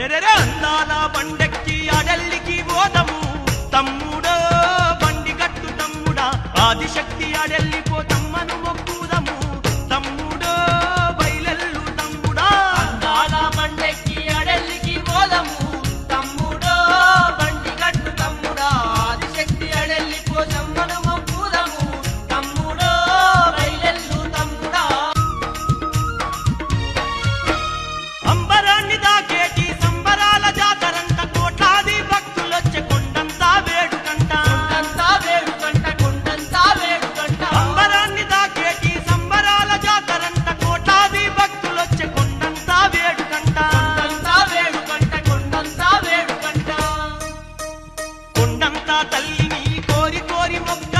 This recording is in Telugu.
అరెరెరె అందాల బండెక్కి అడల్లికి పోదము తమ్ముడో బండి కట్టు తమ్ముడా ఆదిశక్తి అడెల్లిపో మొక్కు తల్లిని కోరి కోరి మొక్క